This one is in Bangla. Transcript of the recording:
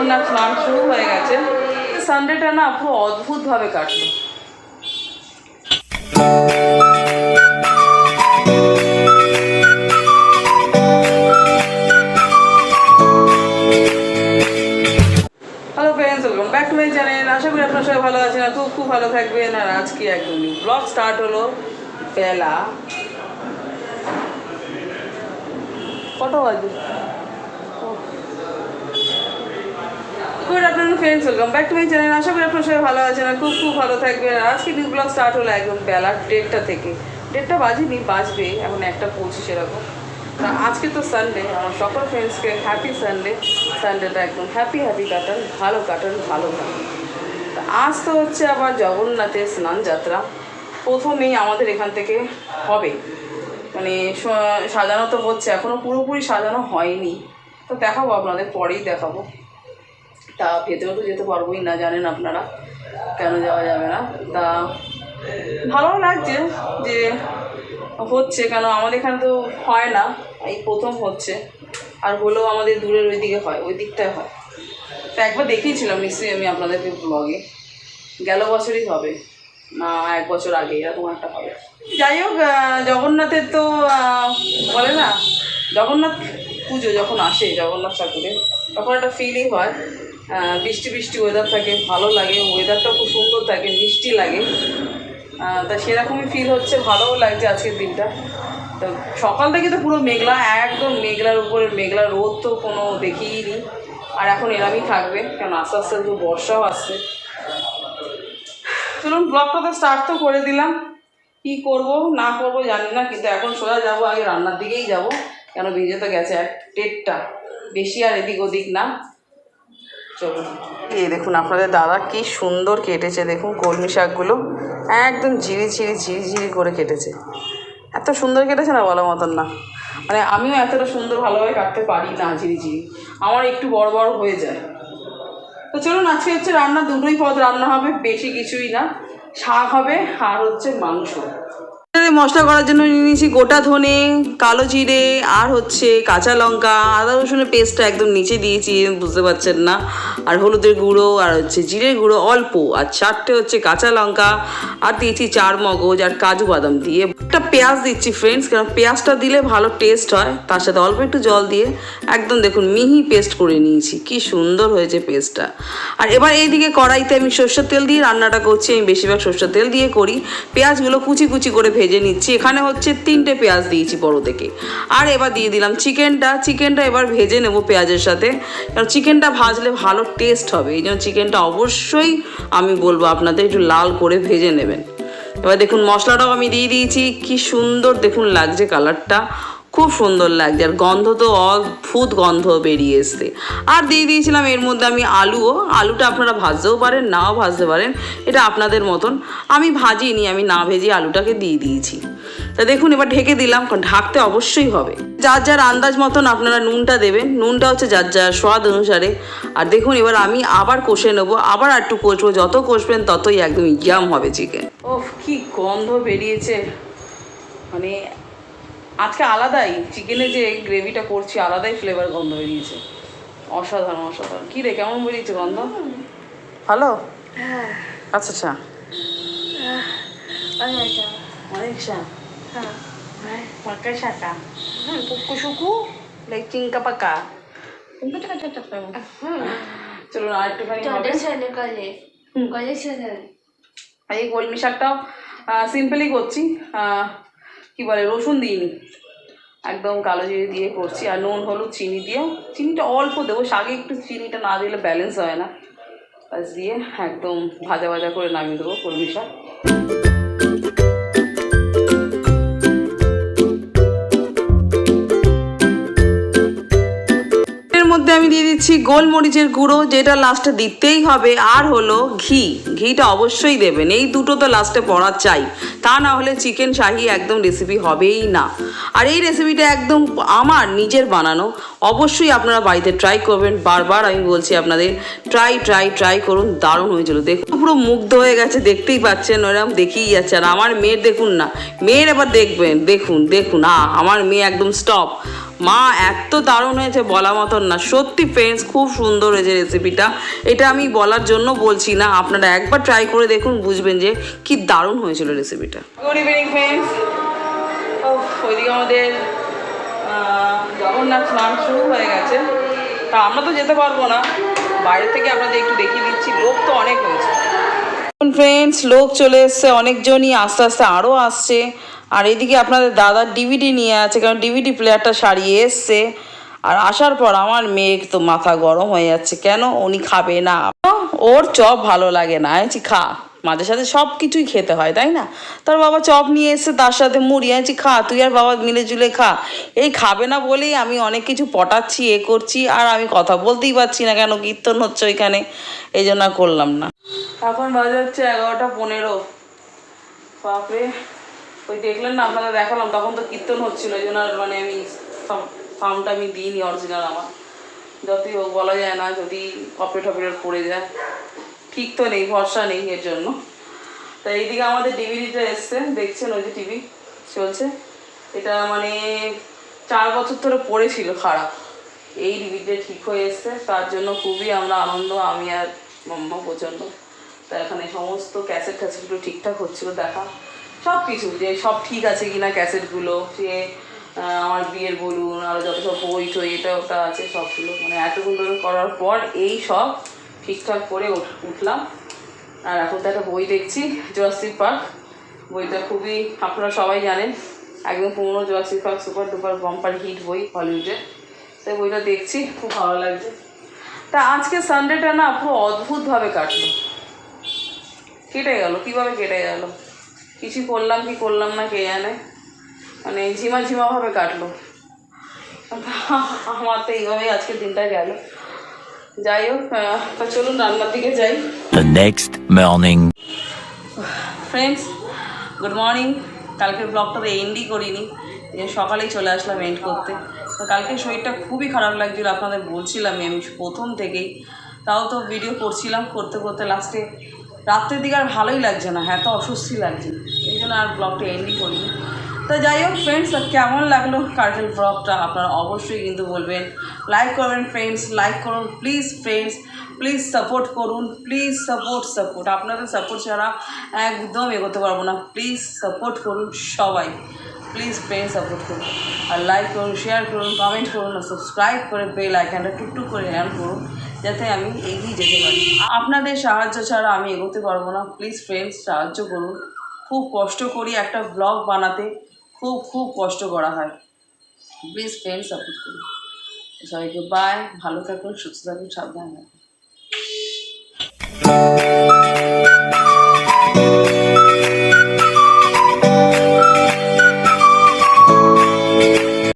জগন্নাথ স্নান শুরু হয়ে গেছে। সানডেটা না পুরো অদ্ভুতভাবে কাটলো। আশা করি আপনারা ভালো খুব খুব ভালো একদমই স্টার্ট হলো বেলা। কত বাজে good afternoon friends welcome back to my channel আশা করি আপনারা সবাই ভালো আছেন আর খুব খুব ভালো থাকবেন। আর আজকে নিউ ব্লগ স্টার্ট হলো একদম বেলা ডেটটা থেকে। দেড়টা বাজেনি, বাজবে। এখন একটা পৌঁছে সেরকম। তা আজকে তো সানডে আমার সকল ফ্রেন্ডসকে হ্যাপি সানডে সানডেটা একদম হ্যাপি হ্যাপি কাটান, ভালো কাটান ভালো কাটান। তা আজ তো হচ্ছে আবার জগন্নাথের স্নান যাত্রা। প্রথমেই আমাদের এখান থেকে হবে। মানে সাজানো তো হচ্ছে এখনও পুরোপুরি সাজানো হয়নি। তো দেখাবো আপনাদের, পরেই দেখাবো। তা ভেতরে তো যেতে পারবোই না, জানেন আপনারা। কেন যাওয়া যাবে না? তা ভালো লাগছে যে হচ্ছে কেন, আমাদের এখানে তো হয় না, এই প্রথম হচ্ছে। আর হলেও আমাদের দূরের ওই দিকে হয়, ওই দিকটায় হয়। তা একবার দেখিয়েছিলাম নিশ্চয়ই আমি আপনাদেরকে ব্লগে গেল বছরই হবে, না, এক বছর আগে, এরকম একটা হবে। যাই হোক জগন্নাথের তো বলে না, জগন্নাথ পুজো যখন আসে, জগন্নাথ ঠাকুরের, তখন একটা ফিলই হয়। বৃষ্টি বৃষ্টি ওয়েদার থাকে, ভালো লাগে ওয়েদারটাও খুব সুন্দর থাকে, মিষ্টি লাগে। তা সেরকমই ফিল হচ্ছে, ভালোও লাগছে আজকের দিনটা। তো সকাল থেকে তো পুরো মেঘলা, একদম মেঘলার উপরে, মেঘলা রোদ তো কোনো দেখিই নি। আর এখন এরামই থাকবে, কারণ আস্তে আস্তে তো বর্ষাও আসছে। চলুন ব্লগটা তো স্টার্ট তো করে দিলাম। কি করব, না করব জানি না, কিন্তু এখন সোজা যাব, আগে রান্নার দিকেই যাব। কেন ভিজে তো গেছে, এক টেটটা বেশি আর এদিক ওদিক না। এই দেখুন আপনাদের দাদা কি সুন্দর কেটেছে, দেখুন কলমি শাকগুলো। একদম ঝিরি ঝিরি ঝিরি ঝিরি করে কেটেছে। এত সুন্দর কেটেছে না বলার মতন না। মানে আমিও এতটা সুন্দর ভালোভাবে কাটতে পারি না ঝিরি ঝিরি। আমার একটু বড় বড় হয়ে যায়। তো চলুন, আজকে হচ্ছে রান্না, দুটোই পদ রান্না হবে, বেশি কিছুই না। শাক হবে আর হচ্ছে মাংস। মশলা করার জন্য নিয়ে নিয়েছি গোটা ধনে, কালো জিরে, আর হচ্ছে কাঁচা লঙ্কা, আদা রসুনের পেস্টটা একদম নিচে দিয়েছি, বুঝতে পারছেন না। আর হলুদের গুঁড়ো, আর হচ্ছে জিরের গুঁড়ো অল্প, আর চারটে হচ্ছে কাঁচা লঙ্কা, আর দিয়েছি চার মগজ, আর কাজু বাদাম দিয়ে। একটা পেঁয়াজ দিচ্ছি ফ্রেন্ডস কারণ পেঁয়াজটা দিলে ভালো টেস্ট হয়, তার সাথে অল্প একটু জল দিয়ে একদম দেখুন মিহি পেস্ট করে নিয়েছি, কি সুন্দর হয়েছে পেস্টটা আর এবার এইদিকে কড়াইতে আমি সর্ষের তেল দিয়ে রান্নাটা করছি, আমি বেশিরভাগ সর্ষের তেল দিয়ে করি। পেঁয়াজগুলো কুচি কুচি করে ভেজে নিচ্ছি। এখানে হচ্ছে তিনটে পেঁয়াজ দিয়েছি বড় থেকে আর এবার দিয়ে দিলাম চিকেনটা। চিকেনটা এবার ভেজে নেব পেঁয়াজের সাথে। কারণ চিকেনটা ভাজলে ভালো টেস্ট হবে। এই জন্য চিকেনটা অবশ্যই আমি বলব আপনাদের একটু লাল করে ভেজে নেবেন। এবার দেখুন মশলাটাও আমি দিয়ে দিয়েছি। কি সুন্দর দেখুন লাগছে কালারটা। খুব সুন্দর লাগছে। আর গন্ধ তো অদ্ভুত গন্ধ বেরিয়ে এসছে। আর দিয়ে দিয়েছিলাম এর মধ্যে আমি আলুও। আলুটা আপনারা ভাজতেও পারেন, নাও ভাজতে পারেন। এটা আপনাদের মতন। আমি ভাজিনি, আমি না ভেজে আলুটাকে দিয়ে দিয়েছি। তা দেখুন, এবার ঢেকে দিলাম। ঢাকতে অবশ্যই হবে। যার যার আন্দাজ মতন আপনারা নুনটা দেবেন। নুনটা হচ্ছে যার যার স্বাদ অনুসারে। আর দেখুন, এবার আমি আবার কষে নেব। আবার একটু কষবো। যত কষবেন ততই একদম ইয়াম হবে চিকেন ওফ, কি গন্ধ বেরিয়েছে। মানে আজকে আলাদাই চিকেনে যে গ্রেভিটা করছি আলাদাই ফ্লেভার গন্ধ বেরিয়েছে। অসাধারণ অসাধারণ। কী রে কেমন বেরিয়েছে গন্ধ? ভালো আচ্ছা আচ্ছা। অনেক পাকা শাকা হ্যাঁ পুকু শুকু লাইক চিঙ্কা পাকা? চলুন আর একটুখানি হবে। আর এই কলমি শাকটাও সিম্পলি করছি। কি বলে, রসুন দিইনি। একদম কালো জিরে দিয়ে করছি, আর নুন, হলুদ, চিনি দিয়ে চিনিটা অল্প দেবো, শাকে একটু চিনিটা না দিলে ব্যালেন্স হয় না। বাস দিয়ে একদম ভাজা ভাজা করে নামিয়ে দেবো কলমি শাক। দিচ্ছি গোলমরিচের গুঁড়ো, যেটা লাস্টে দিতেই হবে। আর হলো ঘি। ঘিটা অবশ্যই দেবেন। এই দুটো তো লাস্টে পড়া চাই। তা না হলে চিকেন শাহি একদম রেসিপি হবেই না। আর এই রেসিপিটা একদম আমার নিজের বানানো। অবশ্যই আপনারা বাড়িতে ট্রাই করবেন। বারবার আমি বলছি আপনাদের ট্রাই ট্রাই ট্রাই করুন। দারুণ হয়েছিল। দেখুন, পুরো মুগ্ধ হয়ে গেছে। দেখতেই পাচ্ছেন ওরকম দেখেই যাচ্ছে। আর আমার মেয়ের দেখুন না। মেয়ের এবার দেখবেন। দেখুন দেখুন। আ, আমার মেয়ে একদম স্টপ মা, এত দারুণ হয়েছে বলা মতন না। সত্যি ফ্রেন্ডস খুব সুন্দর হয়েছে রেসিপিটা এটা আমি বলার জন্য বলছি না, আপনারা একবার ট্রাই করে দেখুন, বুঝবেন যে কি দারুণ হয়েছিল রেসিপিটা গুড ইভিনিং ফ্রেন্ডস ওইদিকে আমাদের জগন্নাথ স্নান শুরু হয়ে গেছে। তা আমরা তো যেতে পারব না। বাইরে থেকে আপনাদের একটু দেখিয়ে দিচ্ছি, লোক তো অনেক হয়েছে ফ্রেন্ডস লোক চলে এসছে, অনেকজনই আস্তে আস্তে আরও আসছে। আর এদিকে আপনাদের দাদার ডিভিডি নিয়ে আছে, কারণ ডিভিডি প্লেয়ারটা সারিয়ে এসছে। আর আসার পর আমার মেয়ের তো মাথা গরম হয়ে যাচ্ছে, কেন উনি খাবে না? ওর চপ ভালো লাগে না আছি খা। মাঝে সাথে সব কিছুই খেতে হয়, তাই না? তার বাবা চপ নিয়ে এসছে, তার সাথে মুড়ি আছি খা, তুই আর বাবা মিলে জুলে খা। এই খাবে না বলেই আমি অনেক কিছু পটাচ্ছি, এ করছি, আর আমি কথা বলতেই পারছি না কেন কীর্তন হচ্ছে ওইখানে। এই জন্য করলাম না। এখন বাজে হচ্ছে এগারোটা পনেরো। বাপরে, ওই দেখলেন না, আপনাদের দেখালাম, তখন তো কীর্তন হচ্ছিল ওই জন্য মানে আমি সাউন্ডটা আমি দিইনি অরিজিনাল আমার। যতই হোক বলা যায় না, যদি কপি টপিটার পড়ে যায়। ঠিক তো নেই, ভরসা নেই এর জন্য। তা এইদিকে আমাদের ডিভিডিটা এসছে, দেখছেন ওই যে টিভি চলছে। এটা মানে চার বছর ধরে পড়েছিল, খারাপ। এই ডিভিডিটা ঠিক হয়ে এসছে, তার জন্য খুবই আমরা আনন্দ, আমি আর মাম্মা প্রচণ্ড। তা এখানে সমস্ত ক্যাসেট ট্যাসেটগুলো ঠিকঠাক হচ্ছিল, দেখা। সব কিছু যে সব ঠিক আছে কিনা ক্যাসেটগুলো সে আমার বিয়ের বলুন আরও যত সব বই টই, এটা ওটা আছে, সবগুলো। মানে এতগুলো ধরে করার পর এই সব ঠিকঠাক করে উঠ- উঠলাম। আর এখন তো একটা বই দেখছি জোয়াসিক পার্ক। বইটা খুবই, আপনারা সবাই জানেন, একদম পুরোনো Jurassic park super duper bumper hit বই হলিউডের। তাই বইটা দেখছি, খুব ভালো লাগছে। তা আজকে সানডেটা না পুরো অদ্ভুতভাবে কাটলো। কেটে গেল কীভাবে কেটে গেল? কিছু করলাম কি করলাম না কে জানে? মানে ঝিমা ঝিমাভাবে কাটলো। আমার তো এইভাবেই আজকের দিনটা গেল। যাই হোক তা চলুন রান্নার দিকে যাই। Morning. ফ্রেন্ডস গুড মর্নিং কালকের ব্লগটা তো এন্ডই করিনি। যে সকালেই চলে আসলাম এন্ড করতে। তো কালকে শরীরটা খুবই খারাপ লাগছিল আপনাদের বলছিলাম আমি প্রথম থেকেই। তাও তো ভিডিও করছিলাম করতে করতে লাস্টে রাত্রের দিকে আর ভালোই লাগছে না হ্যাঁ তো অস্বস্তি লাগছে। এই জন্য আর ব্লগটা এন্ডই করিনি। তো যাই হোক ফ্রেন্ডস কেমন লাগল কার্টেল ব্লগটা আপনারা অবশ্যই কিন্তু বলবেন। লাইক করবেন ফ্রেন্ডস লাইক করুন প্লিজ ফ্রেন্ডস প্লিজ সাপোর্ট করুন প্লিজ সাপোর্ট সাপোর্ট আপনাদের সাপোর্ট ছাড়া একদম এগোতে পারব না। প্লিজ সাপোর্ট করুন সবাই। প্লিজ ফ্রেন্ড সাপোর্ট করুন। আর লাইক করুন শেয়ার করুন কমেন্ট করুন, আর সাবস্ক্রাইব করে বেল আইকনটা টুকটুক করে অ্যান করুন, যাতে আমি এগিয়ে যেতে পারি। আপনাদের সাহায্য ছাড়া আমি এগোতে পারব না। প্লিজ ফ্রেন্ডস সাহায্য করুন। খুব কষ্ট করি একটা ব্লগ বানাতে। খুব খুব কষ্ট করা হয়। প্লিজ ফ্রেন্ড সাপোর্ট করুন। সবাইকে বাই ভালো থাকুন, সুস্থ থাকুন, সাবধানে থাকুন।